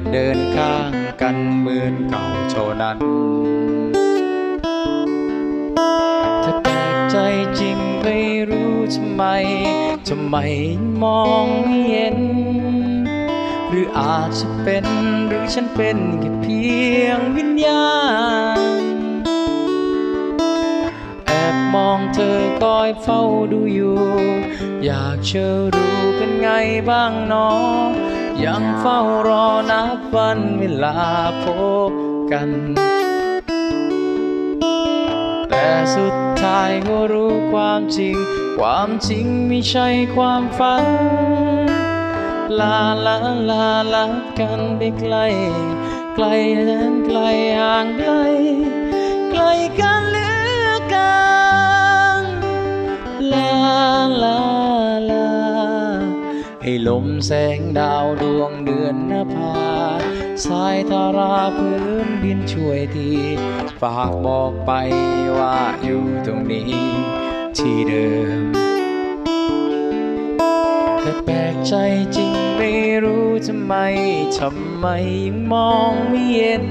กเดินข้างกันเหมือนเก่าเท่านั้นถ้าแปลกใจจริงไม่รู้ทำไมทำไมมองไม่เห็น หรืออาจจะเป็นหรือฉันเป็นแค่เพียงวิญญาณแอบมองเธอคอยเฝ้าดูอยู่ อยากเชื่อรู้เป็นไงบ้างหนอ ยังเฝ้ารอนับวันเวลาพบกัน แต่สุดท้ายก็รู้ความจริง ความจริงไม่ใช่ความฝัน ลาลาลาลากันไปไกล ไกลแสนไกลห่างไกลไกลกันเหลือกันลาลาลา ให้ลมแสงดาวดวงเดือนนภาสายทาราพื้นดินช่วยที ฝากบอกไปว่าอยู่ตรงนี้ที่เดิม แต่แปลกใจจริงไม่รู้ทำไม ทำไมยังมองไม่เห็น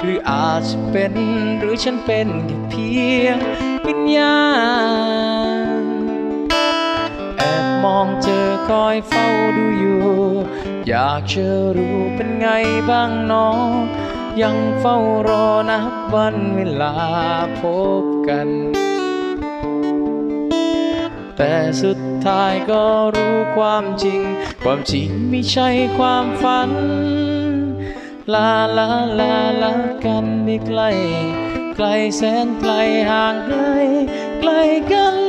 หรืออาจจะเป็นหรือฉันเป็นแค่เพียงวิญญาณ อบมองเธอคอยเฝ้าดูอยู่ อยากเชื่อรู้เป็นไงบ้างหนอง ยังเฝ้ารอนับวันเวลาพบกัน แต่สุดท้ายก็รู้ความจริง ความจริงไม่ใช่ความฝัน ลาลาลาลากันไม่ไกลไกลแสนไกลห่างไกลไกลกัน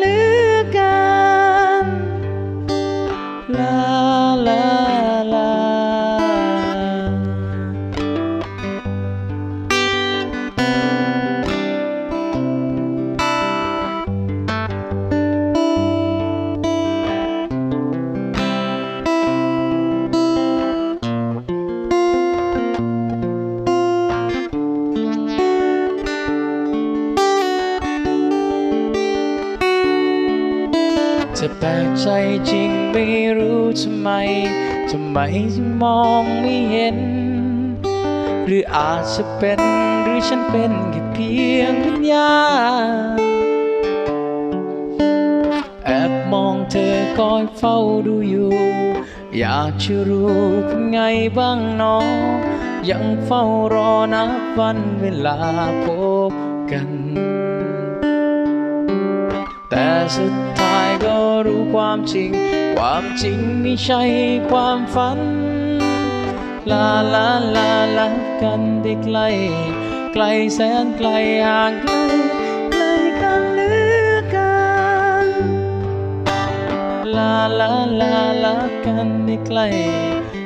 ทำไมถึงมองไม่เห็น หรืออาจจะเป็นหรือฉันเป็นแค่เพียงวิญญาณแอบมองเธอคอยเฝ้าดูอยู่ อยากจะรู้เป็นไงบ้างหนองยังเฝ้ารอนับวันเวลาพบกัน แต่สุดท้าย ก็รู้ความจริง ความจริงไม่ใช่ความฝัน ลาลาลาลากันได้ไกล ไกลแสนไกลห่างไกลไกลกันเหลือเกันลาลาลาลากันได้ไกล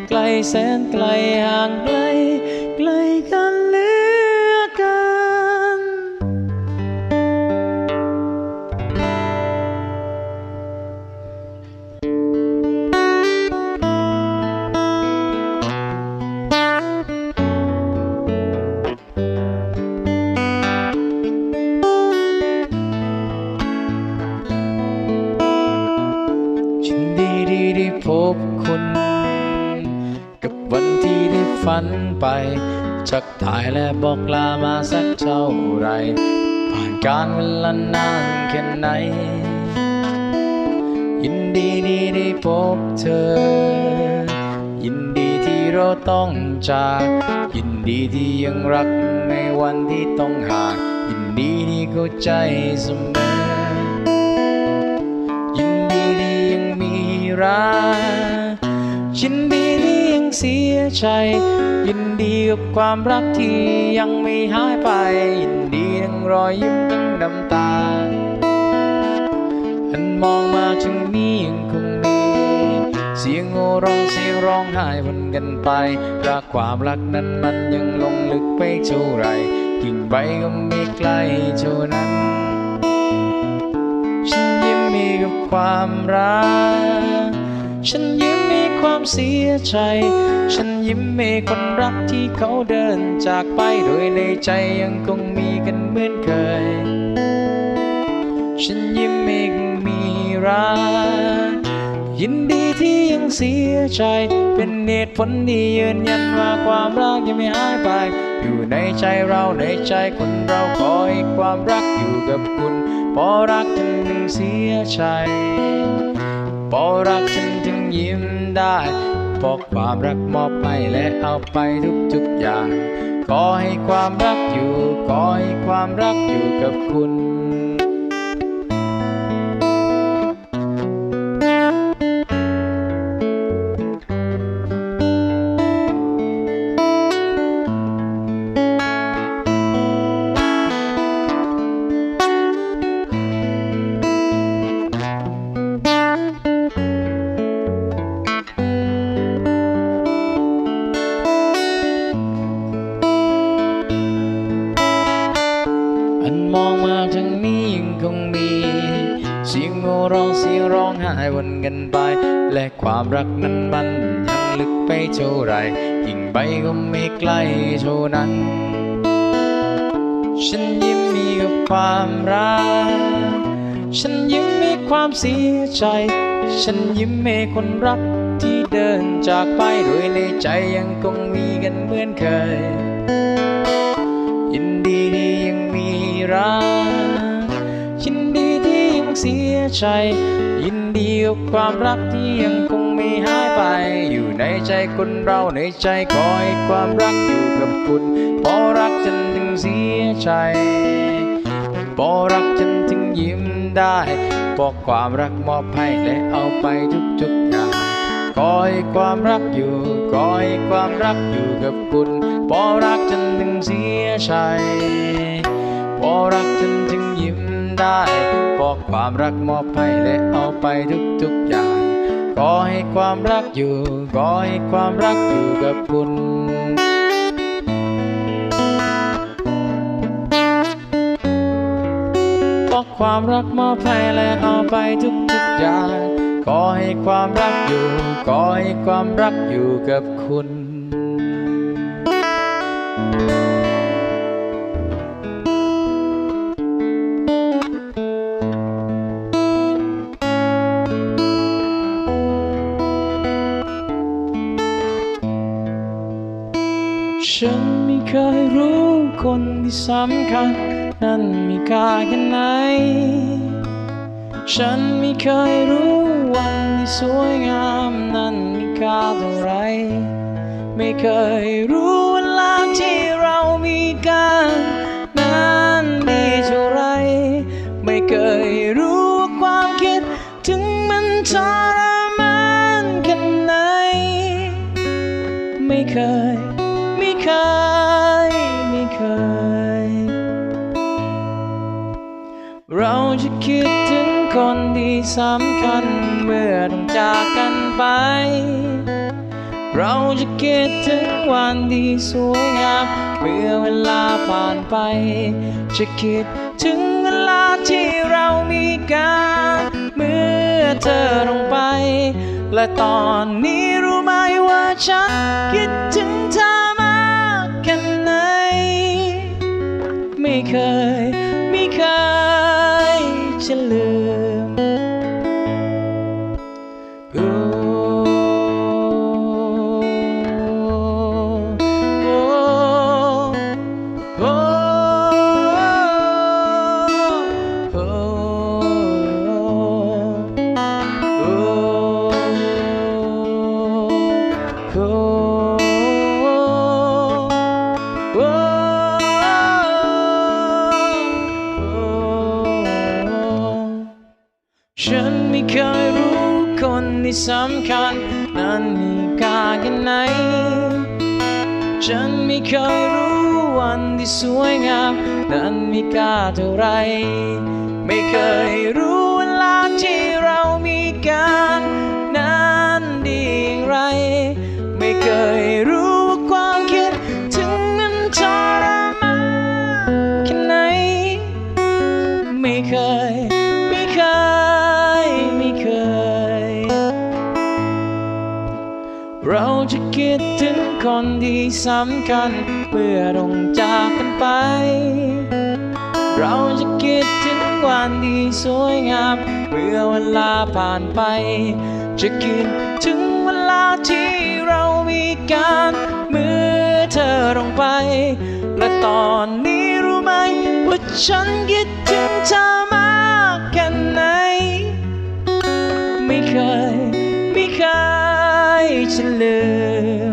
ไกลแสนไกลห่างไกล ได้พบคุณ กับวันที่ได้ฝันไป ชักถ่ายและบอกลามาสักเท่าไร ผ่านการเวลานานแค่ไหน ยินดีดีได้พบเธอ ยินดีที่เราต้องจาก ยินดีที่ยังรักในวันที่ต้องห่าง ยินดีที่เข้าใจเสมอ รักยินดีที่ยังเสียใจ ยินดีกับความรักที่ยังไม่หายไป ยินดีทั้งรอยยิ้มทั้งน้ำตาหันมองมาถึงนี้ยังคงมี เสียงโอร้องเสียงร้องไห้วนกันไปรักความรักนั้นมันยังลงลึกไปเท่าไรกิ่งใบก็ไม่ไกลเท่านั้นชินยิ้มมีกับความรัก ฉันยิ้มมีความเสียใจ ฉันยิ้มมีคนรักที่เขาเดินจากไป โดยในใจยังคงมีกันเหมือนเคย ฉันยิ้มอีมีรัก ยินดีที่ยังเสียใจ เป็นเหตุผลที่ยืนยันว่าความรักยังไม่หายไป อยู่ในใจเราในใจคนเราขอให้ความรักอยู่กับคุณเพอรักฉันถึงเสียใจ พอรักฉันถึงยิ้มได้พอความรักมอบให้และเอาไปทุกๆอย่าง ขอให้ความรักอยู่ ขอให้ความรักอยู่กับคุณ สียใจ ฉันยิ้มมีคนรักที่เดินจากไปโดยในใจยังคงมีกันเหมือนเคย ยินดีที่ยังมีรักยินดีที่ยังเสียใจ ยินดีกับความรักที่ยังคงไม่หายไป อยู่ในใจคนเราในใจขอให้ความรักอยู่กับคุณเพอรักจนถึงเสียใจเพอรักจน ได้ บอกความรักมอบให้และเอาไปทุกๆอย่างขอให้ความรักอยู่ขอให้ความรักอยู่กับคุณพอรักจนถึงเสียใจพอรักจนถึงยิ้มได้บอกความรักมอบให้และเอาไปทุกๆอย่างขอให้ความรักอยู่ขอให้ความรักอยู่กับคุณ อกความรักมอบให้และเอาไปทุกๆอย่างขอให้ความรักอยู่ขอให้ความรักอยู่กับคุณฉันไม่เคยรู้คนที่สำคัญ นั้นมี ค่าแค่ไหน ฉันไม่เคยรู้วันที่สวยงามนั้นมีค่าเท่าไร ไม่เคยรู้เวลาที่เรามีกันนั้น สำคัญเมื่อต้องจากกันไป เราจะคิดถึงวันที่สวยงาม เมื่อเวลาผ่านไป จะคิดถึงเวลาที่เรามีกัน เมื่อเธอลงไป และตอนนี้รู้ไหมว่าฉันคิดถึงเธอมากแค่ไหน ไม่เคย ไม่เคยจะลืม จะคิดถึงคนที่สำคัญเมื่อต้องจากกันไป เราจะคิดถึงวันที่สวยงามเมื่อเวลาผ่านไป จะคิดถึงเวลาที่เรามีกันเมื่อเธอลงไป และตอนนี้รู้ไหมว่าฉันคิดถึงเธอมากแค่ไหนไม่เคย ไม่เคย จะลืม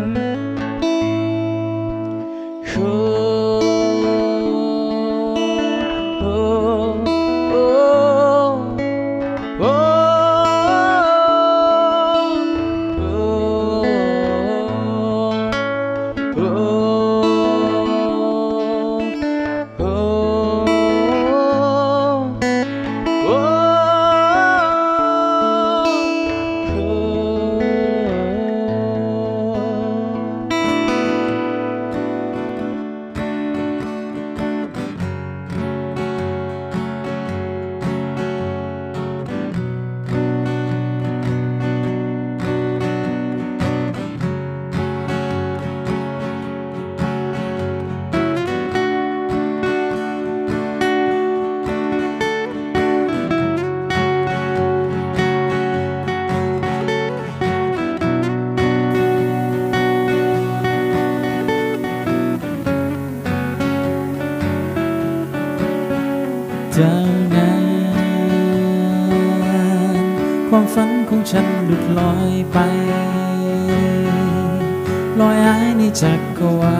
ความฝันของฉันหลุดลอยไป ลอยหายในจักรวา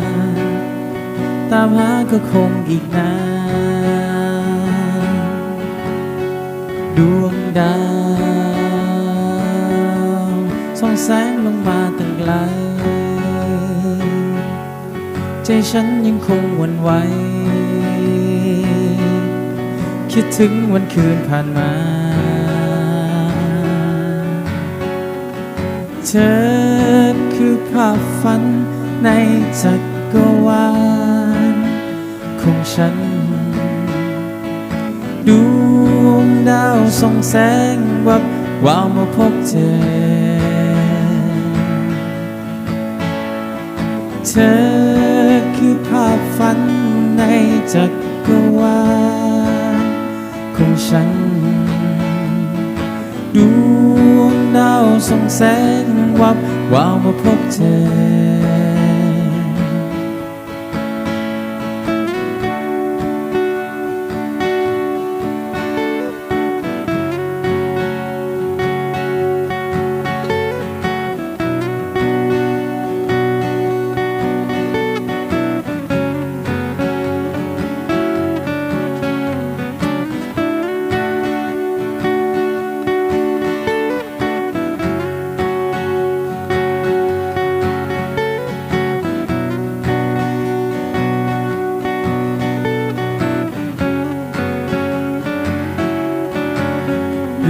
ลตามหาก็คงอีกนานดวงดาวส่องแสงลงมาตั้งไกล ใจฉันยังคงหวั่นไหวคิดถึงวันคืนผ่านมา เธอคือภาพฝันในจักรวาลของฉัน ดวงดาวส่องแสงวับวาวมาพบเธอ เธอคือภาพฝันในจักรวาลของฉัน ดาวส่องแสงวับวาวมาพบเธอ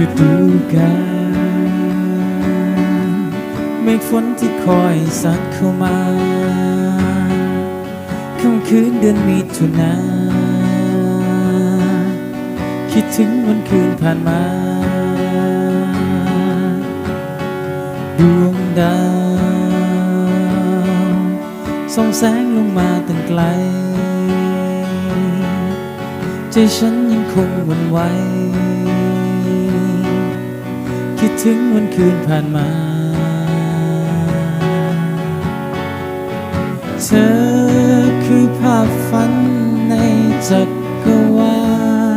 ฤดูกาลเมฆฝนที่คอยสัดเข้ามาค่ำคืนเดือนมิถุนา คิดถึงวันคืนผ่านมา ดวงดาวส่องแสงลงมาตั้งไกล ใจฉันยังคงหวั่นไหว คิดถึงวันคืนผ่านมา เธอคือภาพฝันในจักรวา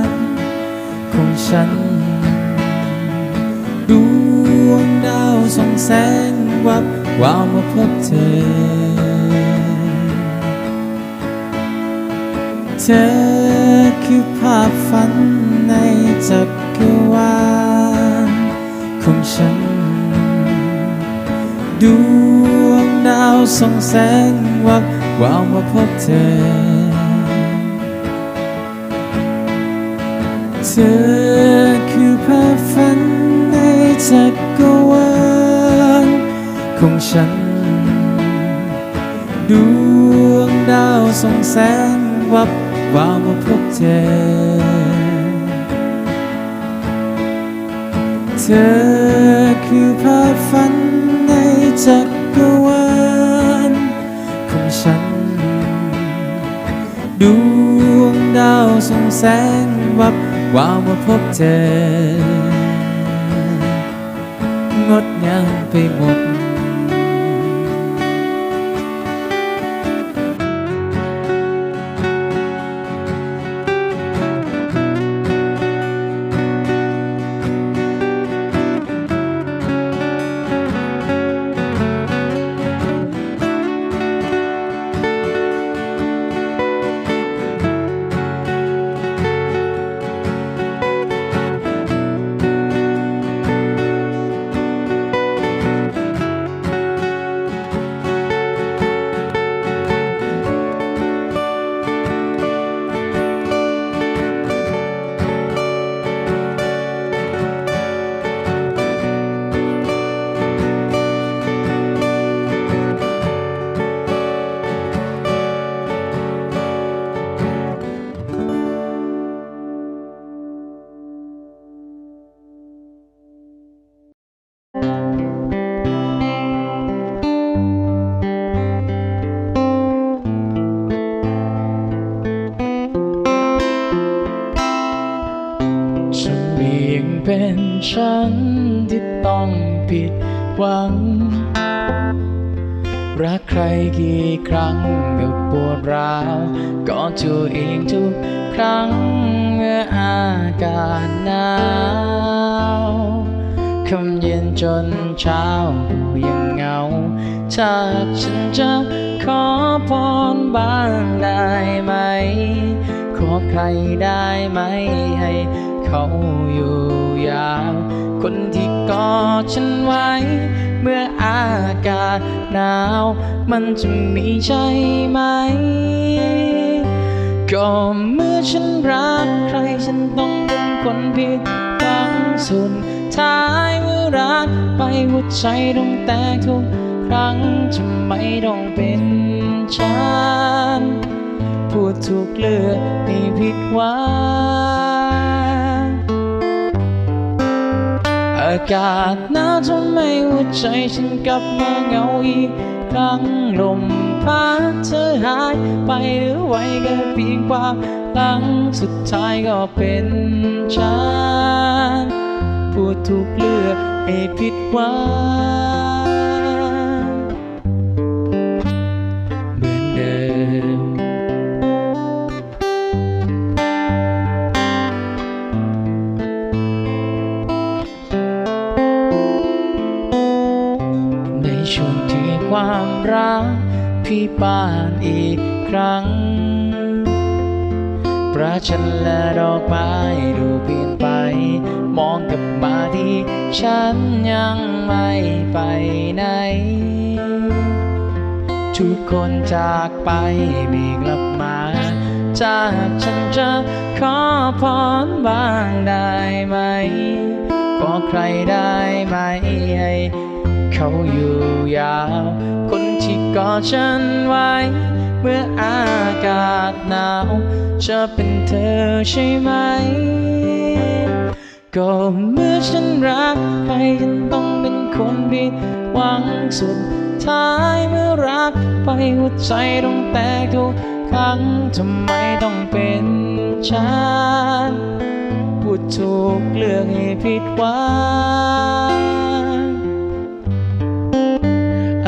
ลของฉัน ดวงดาวส่องแสงวับวาวมาพบเธอ เธอคือภาพฝันในจักรวาลาวส่องแสงวับวาวมาพบเธอ เธอคือภาพฝันในจักรวาลของฉัน ดวงดาวส่องแสงวับวาวมาพบเธอ เธอคือภาพฝันในจักรวาล ดวงดาวส่องแสงวับวาวมาพบเจองดงามไปหมด เช้ายังเหงา ถ้าฉันจะขอพรบ้างได้ไหม ขอใครได้ไหม ให้เขาอยู่ยาว คนที่กอดฉันไว้ เมื่ออากาศหนาว มันจะมีใช่ไหมก็เมื่อฉันรักใครฉันต้องเป็นคนผิดหวังสุด ท้ายเมื่อรักไปหัวใจต้องแตกทุกครั้งทำไมต้องเป็นฉันพูดถูกเลือกให้ผิดหวังอากาศหนาวทำให้หัวใจฉันกลับมาเหงาอีกครั้งลมพัดเธอหายไปหรือไว้แค่เพียงความหลังสุดท้ายก็เป็นฉัน ถูกเลือกให้ผิดหวัง คนจากไปไม่กลับมา จากฉันจะขอพรบ้างได้ไหม ขอใครได้ไหมให้เขาอยู่ยาว คนที่กอดฉันไว้ เมื่ออากาศหนาวจะเป็นเธอใช่ไหมก็เมื่อฉันรักใครฉันต้องเป็นคนผิดหวังสุด ท้ายเมื่อรักไปหัวใจต้องแตกทุกครั้งทำไมต้องเป็นฉันพูดถูกเลือกให้ผิดหวัง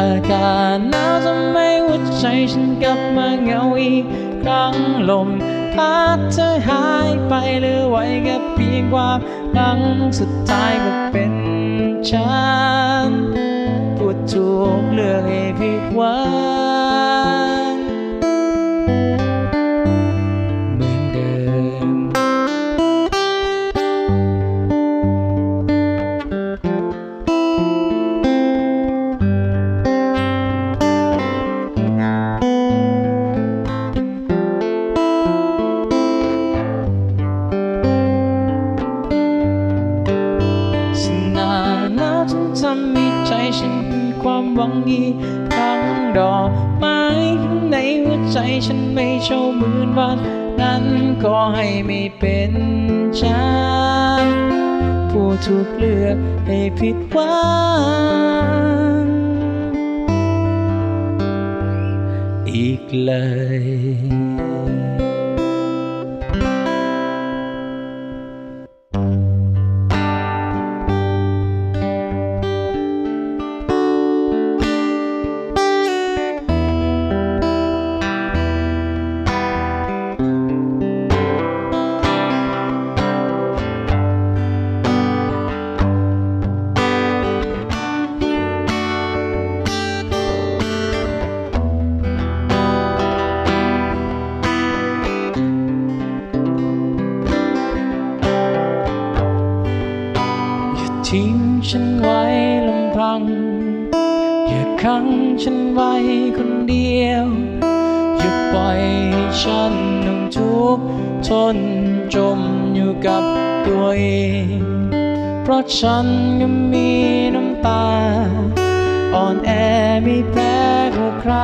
อากาศหนาวทำให้หัวใจฉันกลับมาเหงาอีกครั้งลมพัดเธอหายไปเหลือไว้แค่เพียงความหลังสุดท้ายก็เป็นฉัน เลือกให้ผิดหวัง ฉันก็มีน้ำตา อ่อนแอไม่แพ้กับใคร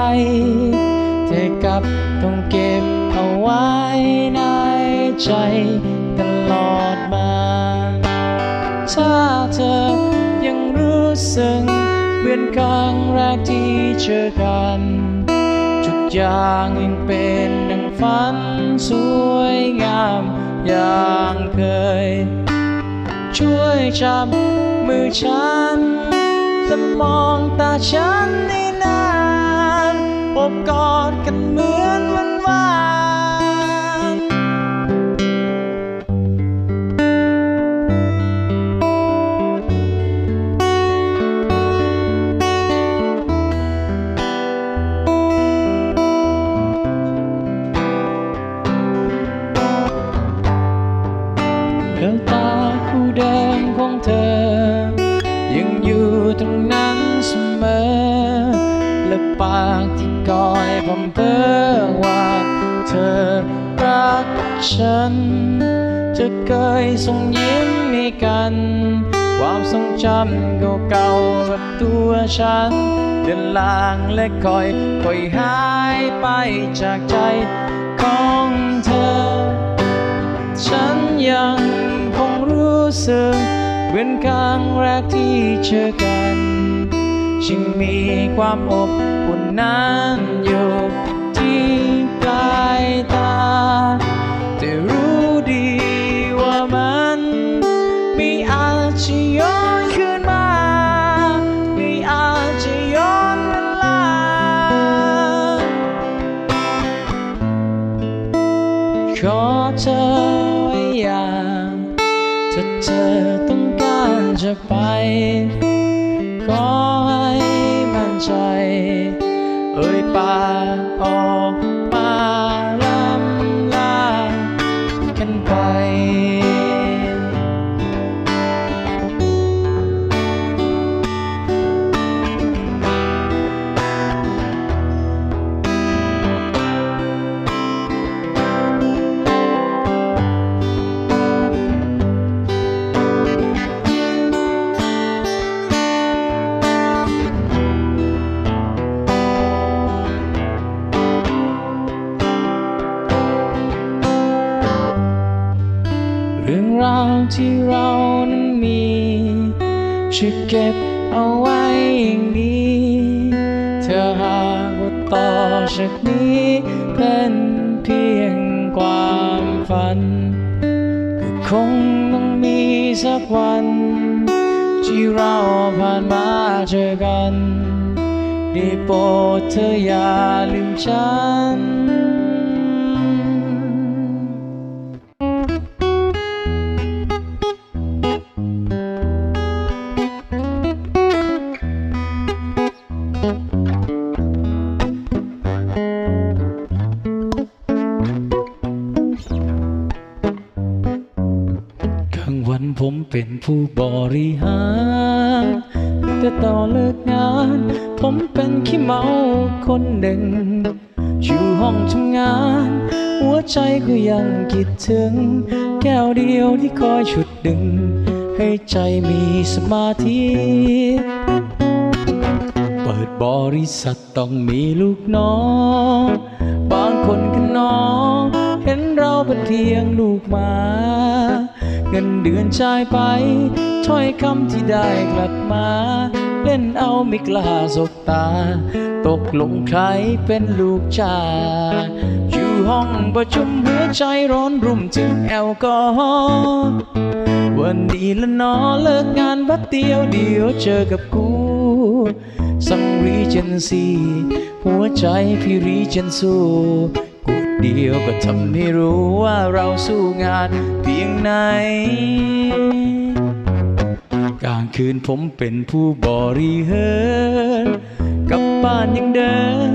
แต่กลับต้องเก็บเอาไว้ในใจตลอดมา ถ้าเธอยังรู้สึกเหมือนครั้งแรกที่เจอกันทุกอย่างยังเป็นดังฝันสวยงามอย่างเคย ช่วยจับมือฉันและมองตาฉันให้นานอบกอดกันเหมือน ตรงนั้นเสมอ และปากที่กอยพำเพอว่าเธอรักฉัน จะเคยส่งยิ้มให้กัน ความทรงจำเก่าๆกับตัวฉัน เดินลางและคอยค่อยหายไปจากใจของเธอ ฉันยังคงรู้สึก เหมือนครั้งแรกที่เจอกันจึงมีความอบอุ่นนั้นอยู่ที่ปลายตา แต่รู้ดีว่ามันไม่อาจจะย้อนคืนมาไม่อาจจะย้อนเวลา ขอเธอไว้อย่างถ้าเธอต้อง จะไป ขอให้มั่นใจ เอ่ยปากออก เรานั้นมีช่วยเก็บเอาไว้อย่างดีเธอหากว่าต่อจากนี้เป็นเพียงความฝันก็คงต้องมีสักวัน ที่เราผ่านมาเจอกันได้โปรดเธออย่าลืมฉัน ผู้บริหารแต่ต่อเลิกงาน ผมเป็นขี้เมาคนหนึ่ง อยู่ห้องทำงาน หัวใจก็ยังคิดถึง แก้วเดียวที่คอยฉุดดึง ให้ใจมีสมาธิเปิดบริษัทต้องมีลูกน้อง บางคนก็น้อง เห็นเราเป็นเพียงลูกหมา เงินเดือนจ่ายไป ถ้อยคำที่ได้กลับมา เล่นเอาไม่กล้าสบตา ตกลงใครเป็นลูกจ่าอยู่ห้องประชุมหัวใจร้อนรุ่มถึงแอลกอฮอล์วันดีละนอเลิกงานบัดเดียวเดียวเจอกับกูสังรีเจนซีหัวใจพี่รีเจนสู้กด เดียวก็ทำให้รู้ว่าเราสู้งานเพียงไหน กลางคืนผมเป็นผู้บริเฮิรกลับบ้านยังเดิน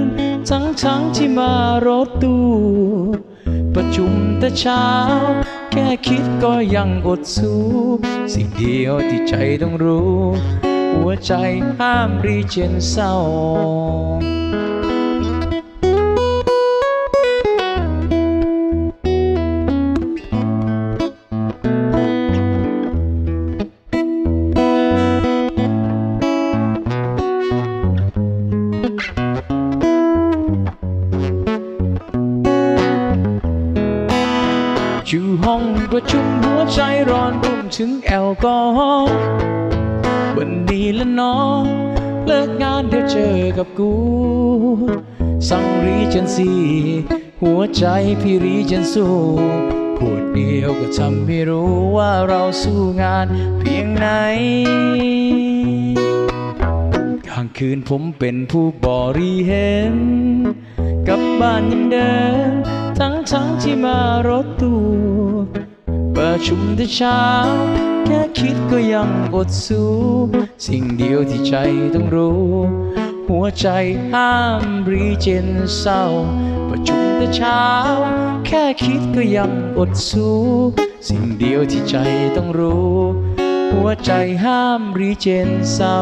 ทั้งทั้งที่มารถตู้ประชุมแต่เช้า แค่คิดก็ยังอดสู้ สิ่งเดียวที่ใจต้องรู้ หัวใจห้ามรีเจนเศร้า ถึงแอลกอฮอล์วันนี้ละน้องเลิกงานเดี๋ยวเจอกับกู สั่งรีเจนซีหัวใจพี่รีเจนสู้พูดเดียวก็ทำให้รู้ว่าเราสู้งานเพียงไหนกลางคืนผมเป็นผู้บริเห็นกับบ้านยังเดินทั้งทั้งที่มารถตู้ ประชุมแต่เช้า แค่คิดก็ยังอดสู้ สิ่งเดียวที่ใจต้องรู้ หัวใจห้ามรีเจนเศร้า ประชุมแต่เช้า แค่คิดก็ยังอดสู้ สิ่งเดียวที่ใจต้องรู้ หัวใจห้ามรีเจนเศร้า